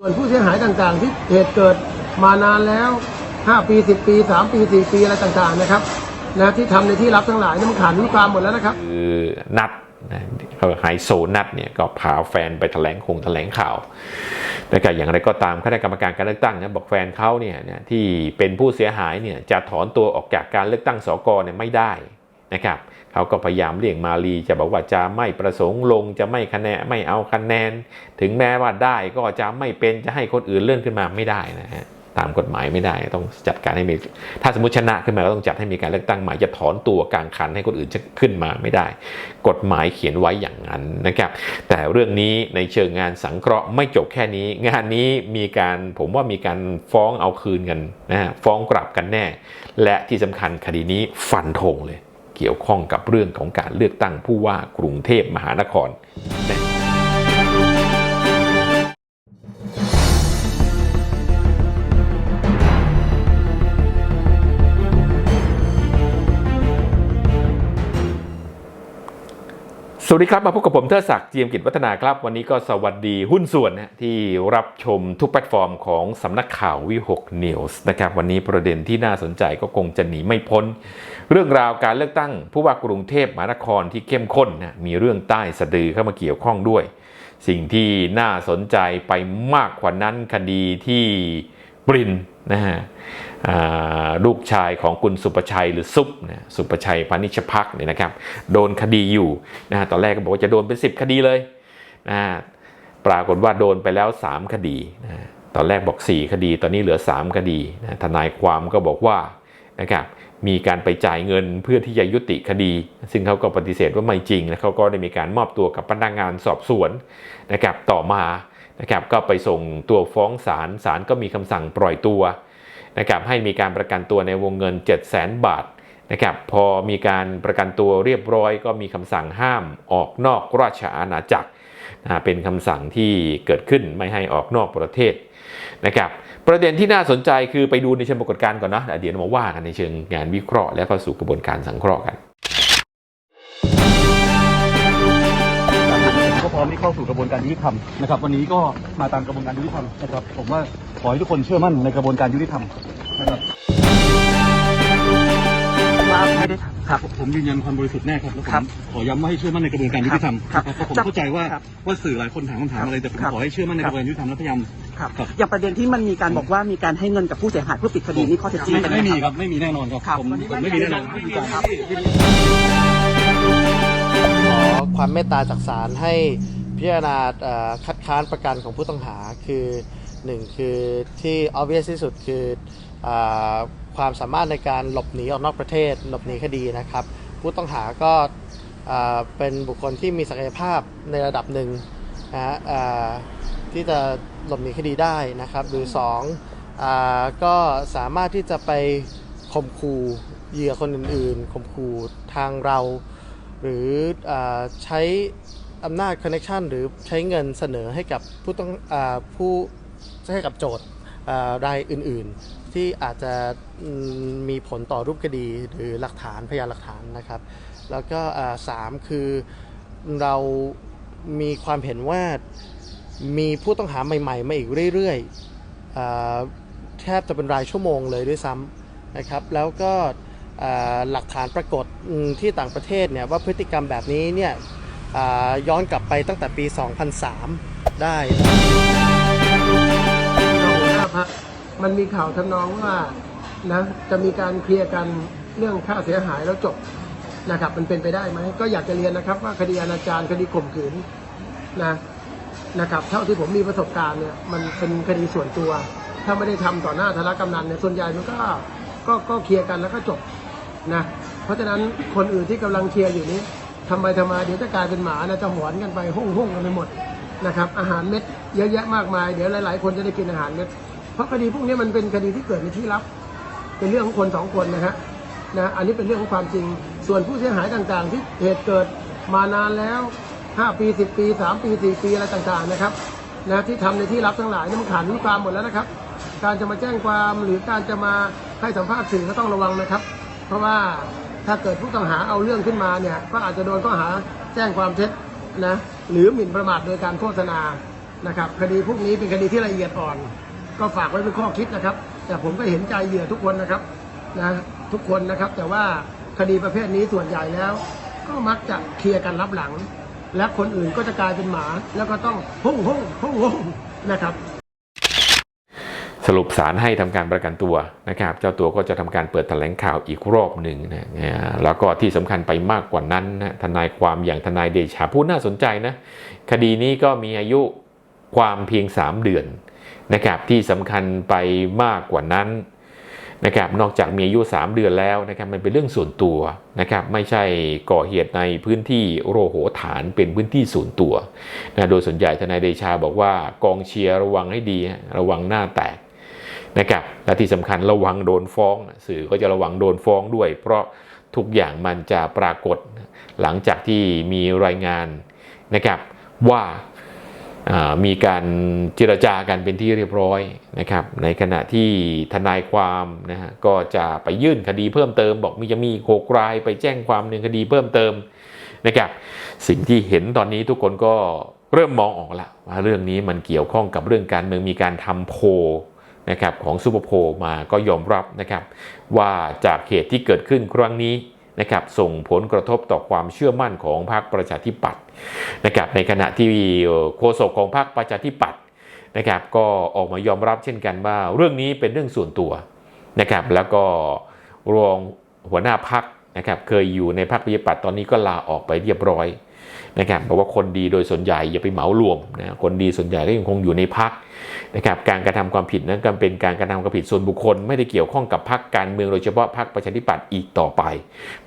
ส่วนผู้เสียหายต่างๆ ที่เหตุเกิดมานานแล้ว 5 ปี 10 ปี 3 ปี 4 ปีอะไรต่างๆนะครับนะที่ทำในที่รับทั้งหลายนี่มันขาดอายุความหมดแล้วนะครับ คือนัดนะเขาไฮโซนัดเนี่ยก็พาแฟนไปแถลงคงแถลงข่าวนะครับอย่างไรก็ตามคณะกรรมการการเลือกตั้งนะบอกแฟนเขาเนี่ยที่เป็นผู้เสียหายเนี่ยจะถอนตัวออกจากการเลือกตั้งสกเนี่ยไม่ได้นะครับ เขาก็พยายามเลี่ยงมาลีจะบอกว่าจะไม่ประสงค์ลงจะไม่คะแนนไม่เอาคะแนน ถึงแม้ว่าได้ก็จะไม่เป็นจะให้คนอื่นเลื่อนขึ้นมาไม่ได้นะฮะตามกฎหมายไม่ได้ต้องจัดการให้มีถ้าสมมติชนะขึ้นมาก็ต้องจัดให้มีการเลือกตั้งใหม่จะถอนตัวกลางคันให้คนอื่นจะขึ้นมาไม่ได้ กฎหมายเขียนไว้อย่างนั้นนะครับแต่เรื่องนี้ในเชิงงานสังเคราะห์ไม่จบแค่นี้ งานนี้มีการผมว่ามีการฟ้องเอาคืนกันนะฮะฟ้องกลับกันแน่ และที่สำคัญคดีนี้ฟันธงเลย เกี่ยวข้องกับเรื่องของการเลือกตั้งผู้ว่ากรุงเทพมหานคร สวัสดีครับ มาพบกับผมเทอศักดิ์เจียมกิจวัฒนาครับ วันนี้ก็สวัสดีหุ้นส่วนนะที่รับชมทุกแพลตฟอร์มของสำนักข่าววิหกนิวส์นะครับวันนี้ประเด็นที่น่าสนใจก็คงจะหนีไม่พ้น เรื่องราวการเลือกตั้งผู้ว่ากรุงเทพมหานครที่เข้มข้นนะมีเรื่องใต้สะดือเข้ามาเกี่ยวข้องด้วย สิ่งที่น่าสนใจไปมากกว่านั้นคดีที่บรินนะฮะ ลูกชายของคุณสุประชัยหรือซุปนะสุประชัยพานิชพักเนี่ยนะครับ โดนคดีอยู่นะฮะตอนแรกก็บอกว่าจะโดนเป็น 10 คดีเลยนะฮะปรากฏว่าโดนไปแล้ว 3 คดีนะฮะตอนแรกบอก 4 คดี ตอนนี้เหลือ 3 คดีนะทนายความก็บอกว่านะครับมีการไปจ่ายเงินเพื่อที่จะยุติคดี ซึ่งเขาก็ปฏิเสธว่าไม่จริง และเขาก็ได้มีการมอบตัวกับพนักงานสอบสวนนะครับต่อมานะครับก็ไปส่งตัวฟ้องศาลศาลก็มีคำสั่งปล่อยตัว นะครับให้มีการประกันตัวในวงเงิน 7 0 0 0 0 0 บาทนะครับพอมีการประกันตัวเรียบร้อย ก็มีคำสั่งห้ามออกนอกราชอาณาจักรนะเป็นคำสั่งที่เกิดขึ้นไม่ให้ออกนอกประเทศนะครับประเด็นที่น่าสนใจคือไปดูในเชิงปรากฏการณ์ก่อนนะเดี๋ยวมาว่ากันในเชิงงานวิเคราะห์และเข้าสู่กระบวนการสังเคราะห์กัน ร้อมที่เข้าสู่กระบวนการยุติธรรมนะครับวันนี้ก็มาตามกระบวนการยุติธรรมนะครับผมว่าขอให้ทุกคนเชื่อมั่นในกระบวนการยุติธรรมนะครับว่าไม่ได้ทำครับผมยืนยันความบริสุทธิ์แน่ครับแล้วผครัมบขอย้ำว่าให้เชื่อมั่นในกระบวนการยุติธรรมครับนะเพราะผมครับเข้าใจว่าครับว่าสื่อหลายคนถามคำถามอะไรแต่ผมครับขอให้เชื่อมั่นในคกรับระบวนการยุติธรรมและพยายามครับครับอย่างประเด็นที่มันมีการบอกว่ามีการให้เงินกับผู้เสียหายเพื่อปิดคดีนี่ข้อเท็จจริงเป็นไม่ยังมีไงครับไม่มีแน่นอนครับครับผมผมไม่มีแน่นอนไม่มีการครับขอ ความเมตตาจากศาลให้พิจารณาคัดค้านประกันของผู้ต้องหาคือหนึ่งคือที่ obvious ที่สุดคืออความสามารถในการหลบหนีออกนอกประเทศหลบหนีคดีนะครับ ผู้ต้องหาก็เป็นบุคคลที่มีศักยภาพในระดับหนึ่งนะฮะที่จะหลบหนีคดีได้นะครับ หรือสองก็สามารถที่จะไปข่มขู่เหยื่อคนอื่นๆข่มขู่ทางเรา หรืออใช้อำนาจคอนเน c t ชันหรือใช้เงินเสนอให้กับผู้ต้องอผู้ให้กับโจทย์รายอื่นๆ ที่อาจจะมีผลต่อรูปคดีหรือหลักฐานพยานหลักฐานนะครับ แล้วก็สามคือเรามีความเห็นว่ามีผู้ต้องหาใหม่ๆมาอีกเรื่อยๆแทบจะเป็นรายชั่วโมงเลยด้วยซ้ำนะครับ แล้วก็ หลักฐานปรากฏที่ต่างประเทศเนี่ยว่าพฤติกรรมแบบนี้เนี่ยย้อนกลับไปตั้งแต่ปี 2003 ได้หน้าพักมันมีข่าวทำนองว่านะจะมีการเคลียร์กันเรื่องค่าเสียหายแล้วจบนะครับ มันเป็นไปได้ไหมก็อยากจะเรียนนะครับว่าคดีอนาจารคดีข่มขืนนะนะครับ เท่าที่ผมมีประสบการณ์เนี่ยมันเป็นคดีส่วนตัว ถ้าไม่ได้ทำต่อหน้าธารกำนันเนี่ยส่วนใหญ่มันก็ก็ก็เคลียร์กันแล้วก็จบ นะเพราะฉะนั้นคนอื่นที่กำลังเชียร์อยู่นี้ทำไปทำมาเดี๋ยวจะกลายเป็นหมานะจะหอนกันไปหุ่งหุ่งกันไปหมดนะครับอาหารเม็ดเยอะแยะมากมายเดี๋ยวหลาย ๆ คนจะได้กินอาหารเม็ดเพราะคดีพวกนี้มันเป็นคดีที่เกิดในที่ลับ เป็นเรื่องของคนสองคนนะฮะนะอันนี้เป็นเรื่องของความจริง ส่วนผู้เสียหายต่างๆ ที่เหตุเกิดมานานแล้ว 5 ปี 10 ปี 3 ปี 4 ปีอะไรต่างๆนะครับนะที่ทำในที่ลับทั้งหลายนี่มันขาดอายุความหมดแล้วนะครับ การจะมาแจ้งความหรือการจะมาให้สัมภาษณ์สื่อก็ต้องระวังนะครับ เพราะว่าถ้าเกิดผู้ต้องหาเอาเรื่องขึ้นมาเนี่ยก็อาจจะโดนข้อหาแจ้งความเท็จนะหรือหมิ่นประมาทโดยการโฆษณานะครับคดีพวกนี้เป็นคดีที่ละเอียดอ่อน ก็ฝากไว้เป็นข้อคิดนะครับ แต่ผมก็เห็นใจเหยื่อทุกคนนะครับนะทุกคนนะครับ แต่ว่าคดีประเภทนี้ส่วนใหญ่แล้ว ก็มักจะเคลียร์กันรับหลัง และคนอื่นก็จะกลายเป็นหมา แล้วก็ต้องพุ่งพุ่งพุ่งพุ่งนะครับ สรุปสารให้ทำการประกันตัวนะครับ เจ้าตัวก็จะทำการเปิดแถลงข่าวอีกรอบหนึ่งนะแล้วก็ที่สำคัญไปมากกว่านั้นนะทนายความอย่างทนายเดชาผู้น่าสนใจนะ คดีนี้ก็มีอายุความเพียง 3 เดือนนะครับที่สำคัญไปมากกว่านั้นนะครับนอกจากมีอายุ 3 เดือนแล้วนะครับมันเป็นเรื่องส่วนตัวนะครับไม่ใช่ก่อเหตุในพื้นที่โรโหฐานเป็นพื้นที่ส่วนตัวนะโดยส่วนใหญ่ทนายเดชาบอกว่ากองเชียร์ระวังให้ดี ระวังหน้าแตก นะครับและที่สำคัญระวังโดนฟ้อง สื่อก็จะระวังโดนฟ้องด้วย เพราะทุกอย่างมันจะปรากฏหลังจากที่มีรายงานนะครับว่าามีการเจรจากันเป็นที่เรียบร้อยนะครับ ในขณะที่ทนายความนะฮะก็จะไปยื่นคดีเพิ่มเติม บอกมีจะมีหกรายไปแจ้งความหนึ่งคดีเพิ่มเติมนะครับสิ่งที่เห็นตอนนี้ทุกคนก็เริ่มมองออกแล้วว่าเรื่องนี้มันเกี่ยวข้องกับเรื่องการเมืองมีการทำโพ นะครับของซูเปอร์โพมาก็ยอมรับนะครับว่าจากเหตุที่เกิดขึ้นครั้งนี้นะครับส่งผลกระทบต่อความเชื่อมั่นของพรรคประชาธิปัตย์นะครับในขณะที่โฆษกของพรรคประชาธิปัตย์นะครับก็ออกมายอมรับเช่นกันว่าเรื่องนี้เป็นเรื่องส่วนตัวนะครับแล้วก็รองหัวหน้าพรรคนะครับเคยอยู่ในพรรคประชาธิปัตย์ตอนนี้ก็ลาออกไปเรียบร้อย นะครับบอกว่าคนดีโดยส่วนใหญ่อย่าไปเหมารวมนะคนดีส่วนใหญ่ก็ยังคงอยู่ในพรรคนะครับการกระทำความผิดนั้นก็เป็นการกระทำความผิดส่วนบุคคล ไม่ได้เกี่ยวข้องกับพรรคการเมืองโดยเฉพาะพรรคประชาธิปัตย์อีกต่อไป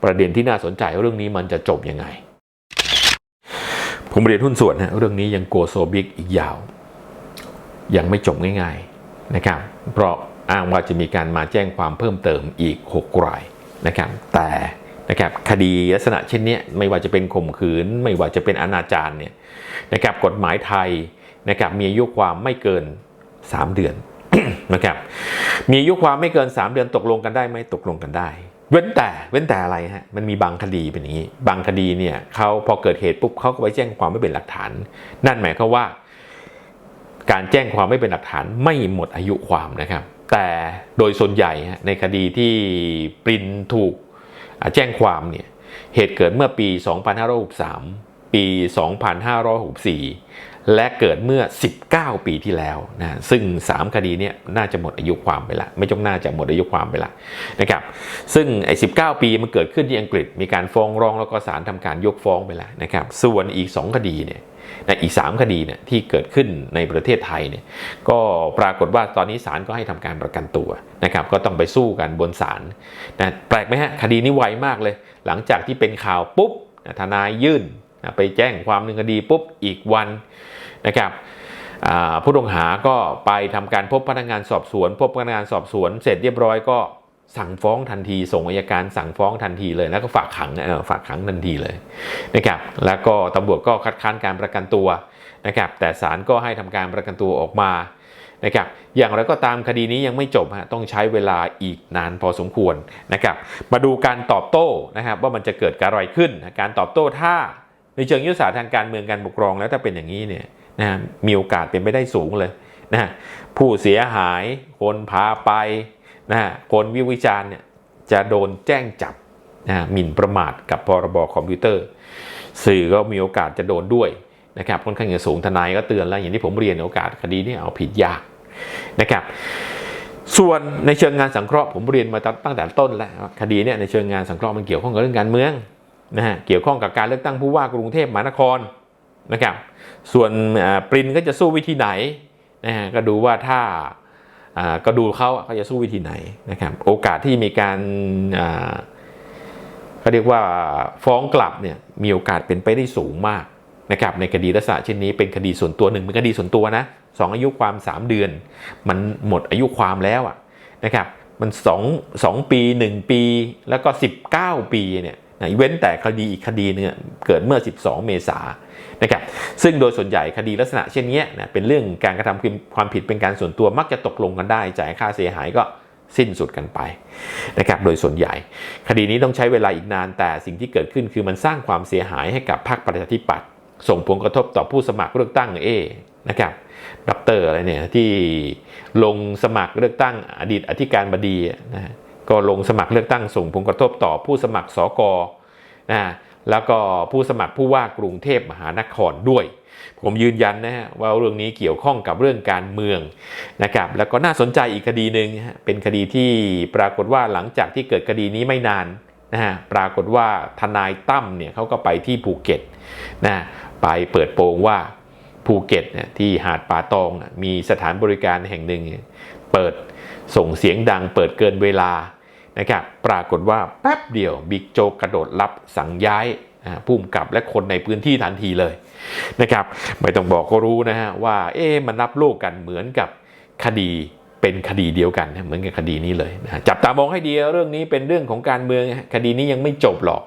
ประเด็นที่น่าสนใจเรื่องนี้มันจะจบยังไง ผมเรียนหุ้นส่วนนะเรื่องนี้ยังโกโซบิกอีกยาว ยังไม่จบง่ายๆนะครับเพราะอ้างว่าจะมีการมาแจ้งความเพิ่มเติมอีก 6 รายนะครับแต่ นะครับคดีลักษณะเช่นนี้ไม่ว่าจะเป็นข่มขืน ไม่ว่าจะเป็นอนาจารเนี่ยนะครับกฎหมายไทยนะครับมีอายุความไม่เกิน 3 เดือนนะครับมีอายุความไม่เกิน 3 เดือนตกลงกันได้ไหมตกลงกันได้ เว้นแต่เว้นแต่อะไรฮะมันมีบางคดีเป็นอย่างนี้ บางคดีเนี่ยเขาพอเกิดเหตุปุ๊บเขาก็ไปแจ้งความไม่เป็นหลักฐาน นั่นหมายความว่า การแจ้งความไม่เป็นหลักฐานไม่หมดอายุความนะครับ แต่โดยส่วนใหญ่ในคดีที่ปรินถูก แจ้งความเนี่ยเหตุเกิดเมื่อปี 2563 ปี 2564 และเกิดเมื่อ 19 ปีที่แล้วนะซึ่ง 3 คดีเนี่ยน่าจะหมดอายุความไปละ ไม่จงน่าจะหมดอายุความไปละนะครับซึ่งไอ้19 ปีมันเกิดขึ้นที่อังกฤษมีการฟ้องร้องแล้วก็ศาลทำการยกฟ้องไปละนะครับส่วนอีก 2 คดีเนี่ย นะอีก 3 คดีเนี่ยที่เกิดขึ้นในประเทศไทยเนี่ยก็ปรากฏว่าตอนนี้ศาลก็ให้ทำการประกันตัวนะครับก็ต้องไปสู้กันบนศาลนะแปลกไหมฮะคดีนี้ไวมากเลย หลังจากที่เป็นข่าวปุ๊บนะทนายยื่นนะไปแจ้งความหนึ่งคดีปุ๊บอีกวันนะครับผู้ต้องหาก็ไปทำการพบพนักงานสอบสวน พบพนักงานสอบสวน เสร็จเรียบร้อยก็ สั่งฟ้องทันที ส่งอัยการสั่งฟ้องทันทีเลย แล้วก็ฝากขังเออฝากขังทันทีเลยนะครับแล้วก็ตำรวจก็คัดค้านการประกันตัวนะครับแต่ศาลก็ให้ทำการประกันตัวออกมานะครับอย่างไรก็ตามคดีนี้ยังไม่จบฮะต้องใช้เวลาอีกนานพอสมควรนะครับมาดูการตอบโต้นะครับว่ามันจะเกิดอะไรขึ้น การตอบโต้ถ้าในเชิงยุทธศาสตร์ทางการเมืองการปกครองแล้วถ้าเป็นอย่างนี้เนี่ยนะฮะมีโอกาสเป็นไปได้สูงเลยนะฮะผู้เสียหายคนพาไป นะฮะคนวิวิจารณ์เนี่ยจะโดนแจ้งจับนะหมิ่นประมาทกับพรบคอมพิวเตอร์ สื่อก็มีโอกาสจะโดนด้วยนะครับค่อนข้างจะสูงทนายก็เตือนแล้วอย่างที่ผมเรียนโอกาสคดีนี้เอาผิดยากนะครับส่วนในเชิงงานสังเคราะห์ผมเรียนมาตั้งแต่ต้นแล้วคดีเนี่ยในเชิงงานสังเคราะห์มันเกี่ยวข้องกับเรื่องการเมืองนะฮะเกี่ยวข้องกับการเลือกตั้งผู้ว่ากรุงเทพมหานครนะครับส่วนปรินก็จะสู้วิธีไหนนะฮะก็ดูว่าถ้า ก็ดูเขาเขาจะสู้วิธีไหนนะครับโอกาสที่มีการเขาเรียกว่าฟ้องกลับเนี่ยมีโอกาสเป็นไปได้สูงมากนะครับในคดีลักษณะเช่นนี้เป็นคดีส่วนตัวหนึ่งเป็นคดีส่วนตัวนะสองอายุความ 3 เดือน มันหมดอายุความแล้วอะนะครับมัน2 2ปี 1 ปี แล้วก็ 19 ปีเนี่ยเว้นแต่คดีอีกคดีหนึงอะเกิดเมื่อ 12 เมษาย นะครับซึ่งโดยส่วนใหญ่คดีลักษณะเช่นนี้นะเป็นเรื่องการกระทำความผิดเป็นการส่วนตัวมักจะตกลงกันได้ จ่ายค่าเสียหายก็สิ้นสุดกันไปนะครับโดยส่วนใหญ่ คดีนี้ต้องใช้เวลาอีกนานแต่สิ่งที่เกิดขึ้นคือมันสร้างความเสียหายให้กับพรรคประชาธิปัตย์ส่งผลกระทบต่อผู้สมัครเลือกตั้งเอนะครับด็อกเตอร์อะไรเนี่ยที่ลงสมัครเลือกตั้งอดีตอธิการบดีนะก็ลงสมัครเลือกตั้งส่งผลกระทบต่อผู้สมัครสกนะ แล้วก็ผู้สมัครผู้ว่ากรุงเทพมหานครด้วย ผมยืนยันนะฮะว่าเรื่องนี้เกี่ยวข้องกับเรื่องการเมืองนะครับแล้วก็น่าสนใจอีกคดีหนึ่งเป็นคดีที่ปรากฏว่าหลังจากที่เกิดคดีนี้ไม่นานนะฮะปรากฏว่าทนายตั้มเนี่ยเขาก็ไปที่ภูเก็ตนะไปเปิดโปงว่าภูเก็ตเนี่ยที่หาดป่าตองมีสถานบริการแห่งหนึ่งเปิดส่งเสียงดังเปิดเกินเวลา นะครับปรากฏว่าแป๊บเดียวบิ๊กโจกกระโดดรับสั่งย้ายผู้กำกับและคนในพื้นที่ทันทีเลยนะครับไม่ต้องบอกก็รู้นะฮะว่าเอ๊ะมันรับโลกกันเหมือนกับคดีเป็นคดีเดียวกันเหมือนกับคดีนี้เลยนะจับตามองให้ดีเรื่องนี้เป็นเรื่องของการเมืองคดีนี้ยังไม่จบหรอก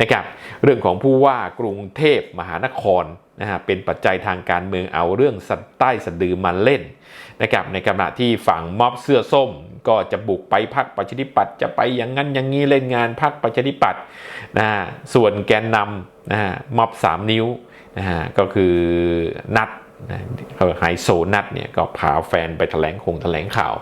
นะครับเรื่องของผู้ว่ากรุงเทพมหานครนะฮะเป็นปัจจัยทางการเมืองเอาเรื่องสัตใต้สะดือมาเล่น นะครับในขณะที่ฝั่งม็อบเสื้อส้ม ก็จะบุกไปพักประชาธิปัตย์จะไปอย่างนั้นอย่างนี้เล่นงานพักประชาธิปัตย์นะฮะส่วนแกนนำนะฮะม็อบสามนิ้วนะฮะก็คือนัดนะเขาไฮโซนัดเนี่ยก็พาแฟนไปแถลงคงแถลงข่าว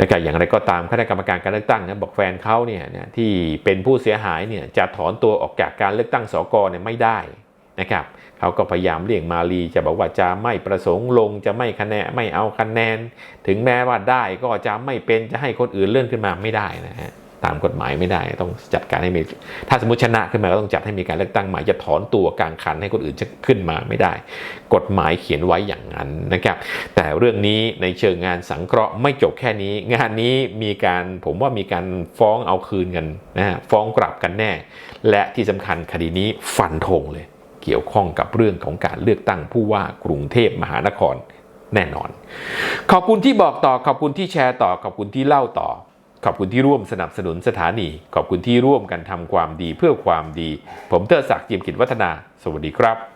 นะครับอย่างไรก็ตามคณะกรรมการการเลือกตั้งนะบอกแฟนเขาเนี่ยเนี่ยที่เป็นผู้เสียหายเนี่ยจะถอนตัวออกจากการเลือกตั้งสกเนี่ยไม่ได้นะครับ เขาก็พยายามเลี่ยงมาลีจะบอกว่าจะไม่ประสงค์ลงจะไม่คะแนนไม่เอาคะแนน ถึงแม้ว่าได้ก็จะไม่เป็นจะให้คนอื่นเลื่อนขึ้นมาไม่ได้นะฮะตามกฎหมายไม่ได้ต้องจัดการให้มีถ้าสมมติชนะขึ้นมาก็ต้องจัดให้มีการเลือกตั้งใหม่จะถอนตัวกลางคันให้คนอื่นจะขึ้นมาไม่ได้ กฎหมายเขียนไว้อย่างนั้นนะครับ แต่เรื่องนี้ในเชิงงานสังเคราะห์ไม่จบแค่นี้ งานนี้มีการผมว่ามีการฟ้องเอาคืนกันนะฮะฟ้องกลับกันแน่ และที่สำคัญคดีนี้ฟันธงเลย เกี่ยวข้องกับเรื่องของการเลือกตั้งผู้ว่ากรุงเทพมหานครแน่นอน ขอบคุณที่บอกต่อขอบคุณที่แชร์ต่อขอบคุณที่เล่าต่อ ขอบคุณที่ร่วมสนับสนุนสถานี ขอบคุณที่ร่วมกันทำความดีเพื่อความดี ผมเตอร์ศักดิ์เจียมกิจวัฒนา สวัสดีครับ